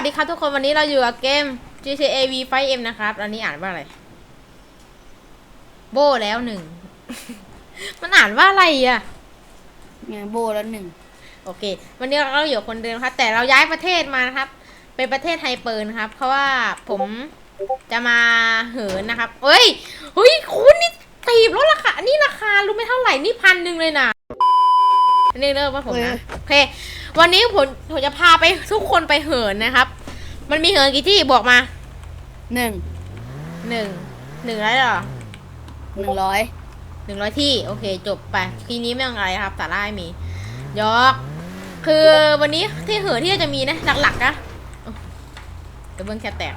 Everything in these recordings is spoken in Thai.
วัสดีครับทุกคนวันนี้เราอยู่กับเกม GTA V 5 M นะครับ อันนี้อ่านว่าอะไร โบแล้วหนึ่ง มันอ่านว่าอะไรอะไงโบแล้วหนึ่ง โอเค วันนี้เราอยู่คนเดิมครับ แต่เราย้ายประเทศมานะครับ เป็นประเทศไฮเปอร์นะครับ เพราะว่าผมจะมาเหินนะครับ เอ้ยเฮ้ยคุณนี่ตีบลดราคา นี่ราคารู้ไหมเท่าไหร่ นี่พันหนึ่งเลยนะนี่เริ่มว่าผมนะ โอเค วันนี้ผมผมจะพาไปทุกคนไปเหินนะครับ มันมีเหินกี่ที่บอกมาหนึ่งหนึ่งหนึ่งแล้วเหรอหนึ่งร้อยหนึ่งร้อยที่ โอเค จบไปทีนี้ไม่ต้องอะไรครับสาระไม่มียอกคือวันนี้ที่เหินที่จะมีนะหลักๆนะเดี๋ยวเบิ้งแค่แตก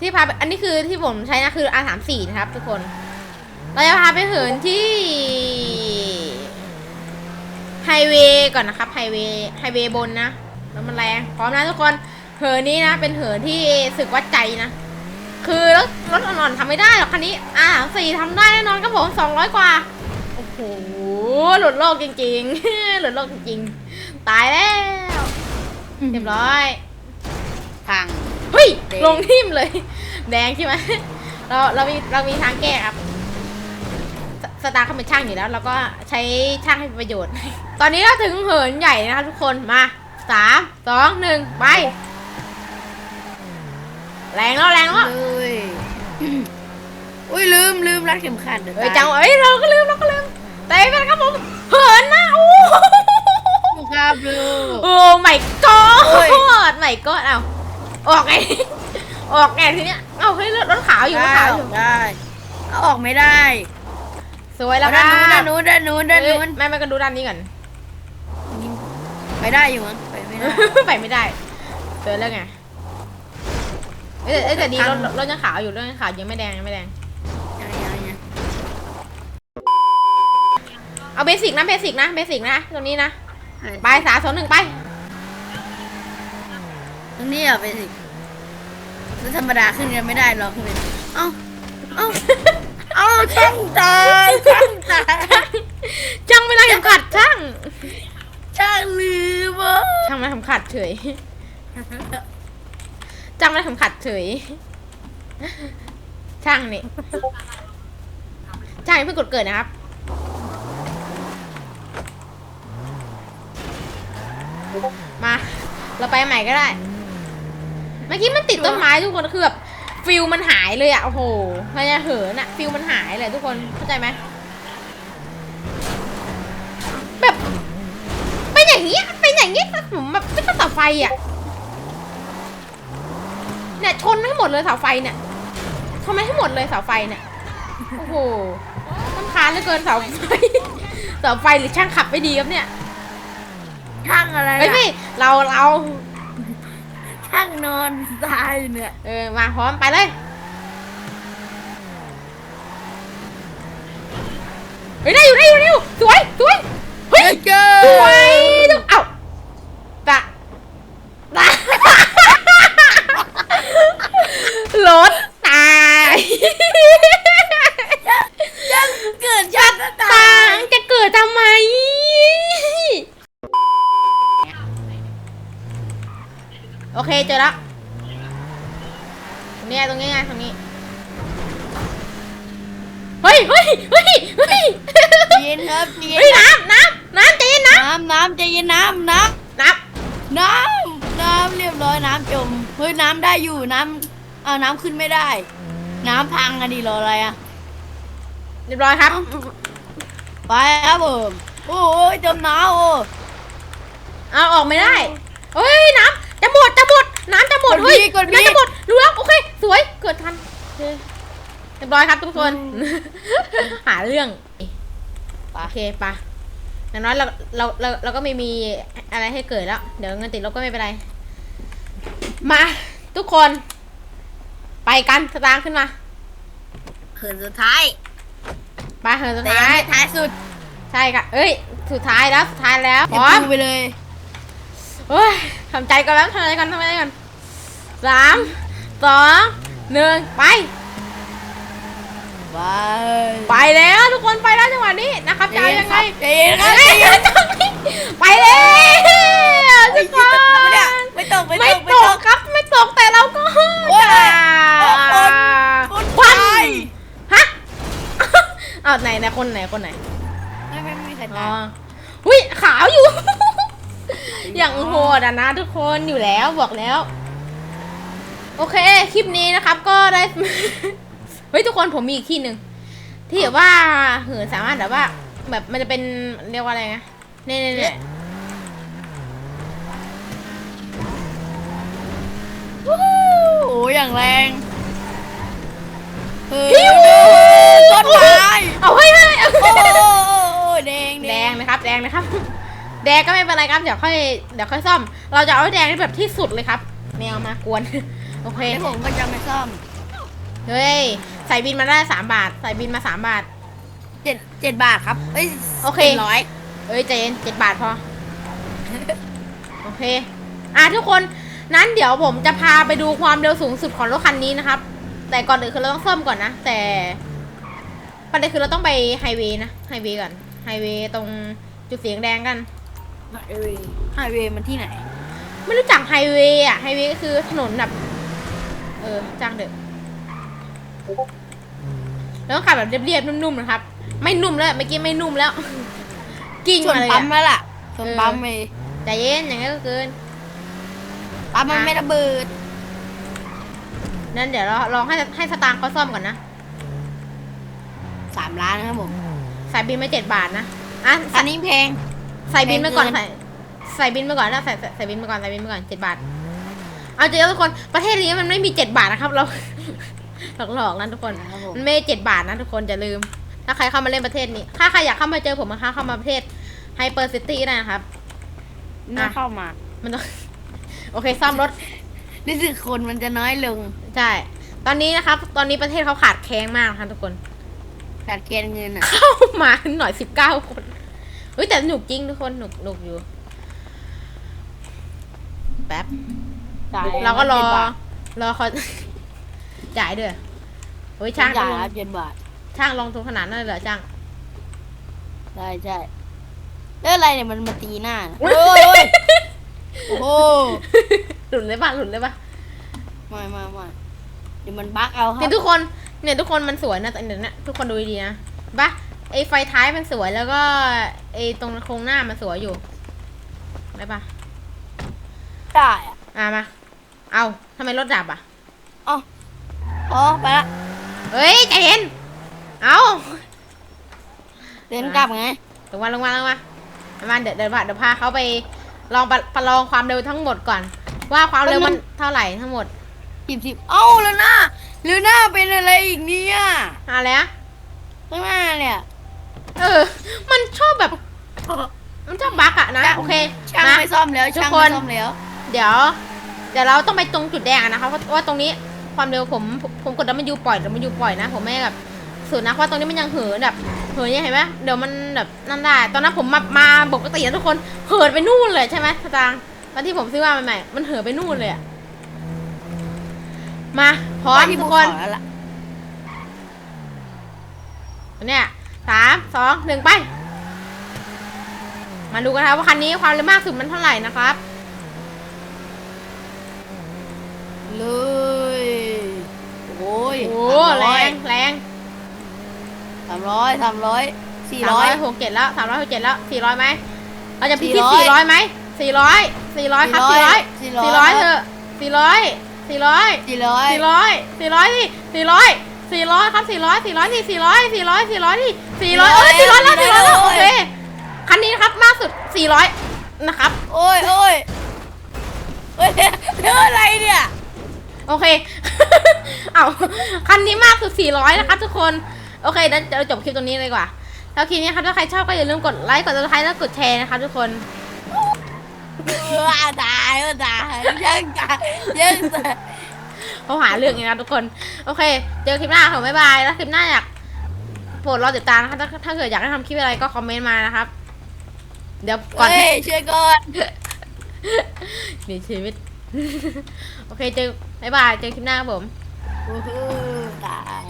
ที่พาไปอันนี้คือที่ผมใช้นะคือ R สามสี่นะครับ ทุกคน เราจะพาไปเหินที่ ไฮเวย์ก่อนนะครับไฮเวย์ไฮเวย์บนนะแล้วมันแรงพร้อมนะทุกคนเหินนี้นะ เป็นเหินที่สึกวัดใจนะ คือรถรถอ่อนๆทำไม่ได้หรอกคันนี้ อ่าสี่ทำได้แน่นอนครับผมสองร้อยกว่า โอ้โห หลุดโลกจริง ๆ หลุดโลกจริงๆ ตายแล้ว เรียบร้อย พัง เฮ้ยแดงลงทิ่มเลย แดงใช่ไหมเราเรามีเรามีทางแก้ครับ สสตาร์เขาเป็นช่างอยู่แล้ว เราก็ใช้ช่างให้เป็นประโยชน์ ตอนนี้เราถึงเหินใหญ่นะคะทุกคนมาสามสองหนึ่งไป แรงแล้วแรงแล้วเลยอุ้ยลืมลืมรัดเข็มขัดเดี๋ยวเอ้ยตายจังเอ้ยเราก็ลืมเราก็ลืมแต่ไม่เป็นไรครับผมเหินนะโอ้ครับลูกโอ้ไม่กอโอ้ยดไม่กอดเอาออกไงออกไงทีเนี้ยเอาเฮ้ยรถขาวอยู่รถได้ขาวอยู่ได้เอาออกไม่ได้ สวยแล้วเอาคด้ารันนู้นบด้านนู้นด้านนู้นด้านนู้นแม่แม่ก็ดูด้านนี้ก่อน ไปได้อยู่มั้งไปไม่ได้ ไปไม่ได้สวยแล้วไงเอ้ยเอ้ยแต่ดีรถรถยังขาวอยู่รถยังขาวยังไม่แดงยังไม่แดง ยังยังยังเอาเบสิกนะเบสิกนะเบสิกนะตรงนี้นะ ไปสามสองหนึ่งไป ตรงนี้อะไปสิแล้วธรรมดาขึ้นกันไม่ได้หรอกขึ้นไปเอ้าเอ้า เอ้าช่างตายช่างตายจังไม่ได้เข็มขัดช่างช่างลืมอะช่างไม่ได้เข็มขัดเฉยจังไม่ได้เข็มขัดเฉยช่างนี่ช่างอย่าเพิ่งกดเกิดนะครับมา เราไปใหม่ก็ได้ เมื่อกี้มันติดต้นไม้ทุกคนคือแบบ ฟิลมันหายเลยอะโอ้โหพยาเหินอะฟิลมันหายเลยทุกคนเข้าใจไหมแบบเป็นอย่างเงี้ยเป็นอย่างเงี้ยผมแบบไม่ต้องเสาไฟอะเนี่ยชนให้หมดเลยเสาไฟเนี่ยทำไมให้หมดเลยเสาไฟเนี่ยโอ้โหต้นคานเหลือเกินเสาไฟเสาไฟหรือช่างขับไม่ดีครับเนี่ยช่างอะไรเฮ้ยอะไม่เราเรา ช่างนอนตายเนี่ยเออมาพร้อมไปเลยเฮ้ยได้อยู่ได้อยู่ได้อยู่สวยสวยเฮ้ยเจอสวยดูเอ้าตะตะ รถตาย ยังเกิดชาติตา ตาย จะเกิดทำไม โอ เคเจอแล้วตรงนี้ไงตรงนี้ไงตรงนี้ เฮ้ยเฮ้ยเฮ้ยเฮ้ยเย็นครับเย็เฮ้ยนน้ำน้ำน้ำจีนน้น้ำน้ำใจเย็นน้ำน้ำน้ำน้ำน้ำเรียบร้อยน้ำจมเฮ้ยน้ำได้อยู่น้ำเอาน้ำขึ้นไม่ได้ น้ำพังอะดิรออะไรอะำเรียบร้อยครับ ไปครับผมโอ้ยจมน้ำโอ้เอาออกไม่ได้เฮ้ยน้ำ จะหมดจะหมดน้ำจะหมดเฮ้ยน้ำจะหมดรู้แล้วโอเค สวยเกิดทันโอเคเรียบร้อยครับทุกคน หาเรื่องโอเคปะอย่างน้อยเราเราเราเราก็ไม่มีอะไรให้เกิดแล้ว เดี๋ยวเงินติดลบก็ไม่เป็นไร มาทุกคน ไปกันสตางค์ขึ้นมาเขินสุดท้ายไปเหินสุดแต่ยังท้ายไม่ท้ายสุด ใช่ค่ะเอ้ย สุดท้ายแล้วสุดท้ายแล้วพเก็บร้อมตู้ไปเลย เฮ้ยทำใจก่อนแล้วทำใจก่อนทำใจก่อนสามสองหนึ่งไป ไปไปแล้วทุกคนไปแล้วจังหวะนี้นะครับจะเอายังไงใจเย็นครับเอ้ใจยเย็นไปแล้วทุกคนไม่ได้ไม่ไม่ตกไม่ไม่ตกตกครับไม่ตกแต่เราก็โอ้ยจะโอ้ยคนควันตายฮะอ้าวไหนไหนคนไหนคนไหนไม่ไม่ไม่มีใครอ๋ตาอยอุ้ยขาวอยู่ อย่างโหดอะนะทุกคนอยู่แล้วบอกแล้ว โอเค คลิปนี้นะครับก็ได้ เฮ้ยทุกคนผมมีอีกที่หนึ่งที่แบบว่าเหินสามารถแบบว่า แบบมันจะเป็นเรียกว่าอะไรนะเนี่ยเนี่ยเนี่ยวู้โอ้ยอย่างแรงเฮ้ยฮิวต้นไม้เอาให้ให้โอ้ยแดงแดงนะครับแดงนะครับ แดงก็ไม่เป็นไรครับ เดี๋ยวค่อยเดี๋ยวค่อยซ่อม เราจะเอาให้แดงได้แบบที่สุดเลยครับแมวมากวน โอเคเดี๋ยวผมก็จะไม่ซ่อมเฮ้ย ใส่บินมาได้สามบาท ใส่บินมาสามบาท เจ็ดเจ็ดบาทครับเอ้ยโอเค จ็ดร้อยเอ้ยใจเย็นเจ็ดบาทพอ โอเค อะทุกคน นั้นเดี๋ยวผมจะพาไปดูความเร็วสูงสุดของรถคันนี้นะครับ แต่ก่อนอื่นคือเราต้องซ่อมก่อนนะ แต่ประเด็นคือเราต้องไปไฮเวย์นะ ไฮเวย์ก่อน ไฮเวย์ตรงจุดสีแดงๆกัน ไฮเวย์ไฮเวย์มันที่ไหน ไม่รู้จักไฮเวย์อะไฮเวย์ก็คือถนนแบบ เออจ้างเด็กแล้วก็ขับแบบเรียบๆนุ่มๆนะครับ ไม่นุ่มแล้วเมื่อกี้ไม่นุ่มแล้ว กิ้งส่วนมาเลยปั๊มอะแล้วล่ะส่วนเออปั๊มเมใจเย็นอย่างนี้นก็เกิน ปั๊มมันอะไม่ระเบิดนั่นเดี๋ยวเราลองให้ให้สตางค์เขาซ่อมก่อนนะสามล้านนะครับผมใส่บินไปเจ็ดบาทนะอะอัใส่นนี้แพง ใส่บินไปก่อนแพงเกิใส่นใส่บินไปก่อนนะใส่ใส่ใส่บินไปก่อนใส่บินไปก่อนเจ็ดบาท เอาจริงๆทุกคนประเทศนี้มันไม่มีเจ็ดบาทนะครับ เราหลอกๆนะทุกคนนะครับผมมันไม่เจ็ดบาทนะทุกคนอย่าลืม ถ้าใครเข้ามาเล่นประเทศนี้ ถ้าใครอยากเข้ามาเจอผมนะคะเข้ามาประเทศไฮเปอร์ซิตี้ได้นะครับเมื่อเข้ามา มันต้องโอเคซ่อมรถรู้สึกคนมันจะน้อยลงใช่ตอนนี้นะครับ ตอนนี้ประเทศเขาขาดแคลนมากนะคะทุกคนขาดเกณฑ์เงินอะเข้ามาหน่อยสิบเก้าคน เฮ้ยแต่หนุกจริงทุกคนหนุกหนุกอยู่ แป๊บเราก็รอรอเขาจ่ายด้วยเฮ้ยช่างจ่ายลงครับเจ็ดบาทช่างลงทุนขนาดนั้นเลยเหรอช่างใช่ใช่แล้วอะไรเนี่ยมันมาตีหน้าน่ะอุ๊โอ้ยยโอ้โหหลุดเลยปะหลุดเลยปะไม่ไม่ไม่เดี๋ยวมันบั๊กเอาครัเนี่ยบทุกคน เนี่ยทุกคนมันสวยนะแต่เดี๋ยวนะทุกคนดูดีๆนะปะ ไอไฟท้ายมันสวยแล้วก็ไอตรงโครงหน้ามันสวยอยู่ได้ปะได้อะอะมา เอาทำไมรถดับอะอ๋ออ๋อไปละเฮ้ยใจเย็นเอาเดินกลับไงลงมาลงมาลงมาประมาณเดี๋ยวเดี๋ยวพาเดี๋ยวพาเขาไปลองประประลองความเร็วทั้งหมดก่อน ว่าความเร็วมันเท่าไหร่ทั้งหมดสิบสิบเอ้าแล้วหน้าแล้วหน้าเป็นอะไรอีกเนี่ยอะไรอะข้างหน้าเนี่ย เออ มันชอบแบบ มันชอบบั๊กอะนะ โอเคช่างนะ ไม่ซ่อมแล้วทุกช่างคนไม่ซ่อมแล้วเดี๋ยว เดี๋ยวเราต้องไปตรงจุดแดงอะนะคะเพราะว่าตรงนี้ความเร็วผมผมผมกดแล้วมันยูปล่อยแล้วมันยูปล่อยนะ ผมไม่แบบสุดนะเพราะตรงนี้มันยังเหินแบบเหินเนี่ยเห็นไหมเดี๋ยวมันแบบนั่นได้ตอนนั้นผมมามาปกตินะทุกคนเหินไปนู่นเลยใช่ไหมสตางค์ตอนที่ผมซื้อมาใหม่ๆมันเหินไปนู่นเลยอะมาพร้อมที่ทุภูกคนเขาแล้วล่ะเนี่ย สามสองหนึ่งไป มาดูกันนะครับว่าคันนี้ความเร็วมากสุดมันเท่าไหร่นะครับ เลยโอ้ยโอ้แรงแรงสามร้อยสามร้อยสี่สามร้ร้ออยยหกเจ็ดแล้วสามร้อยหกเจ็ดแล้วสี่ร้อยไหมเราจะพิชิต400สี่ร้อยไหมสี่ร้อยสี่ร้อยครับสี่ร้อย400สี่ร้อยเถอะสี่ร้อยสี่ร้อยสี่ร้อยสี่ร้อยสี่ร้อยสิสี่ร้อย สี่ร้อยครับสี่ร้อยสี่ร้อยสิสี่ร้อยสี่ร้อยสี่ร้อยสิสี่ร้อยเออสี่ร้อยแล้วสี่ร้อยแล้วโอเคคันนี้นะครับมากสุดสี่ร้อยนะครับ โอ้ยโอ้ยเฮ้ยเรื่องอะไรเนี่ย โอเค เอาคันนี้มากสุด400 นะครับทุกคน โอเคงั้นเราจบคลิปตรงนี้เลยดีกว่า แล้วคลิปนี้ครับถ้าใครชอบก็อย่าลืมกดไลค์ กดซับสไครต์แล้วกดแชร์นะครับทุกคนเออตายเออตายยังตายยังตาย เขาหาเรื่องเองนะทุกคน โอเค เจอคลิปหน้าค่ะบ๊ายบายแล้วคลิปหน้าอยากโปรดรอติดตามนะคะถ้าถ้าเกิดอยากให้ทำคลิปอะไรก็คอมเมนต์มานะครับ เดี๋ยวก่อน เฮ้ยช่วยก่อนหนีชีวิต โอเคเจอบ๊ายบายเจอคลิปหน้าครับผม โอ้โหตาย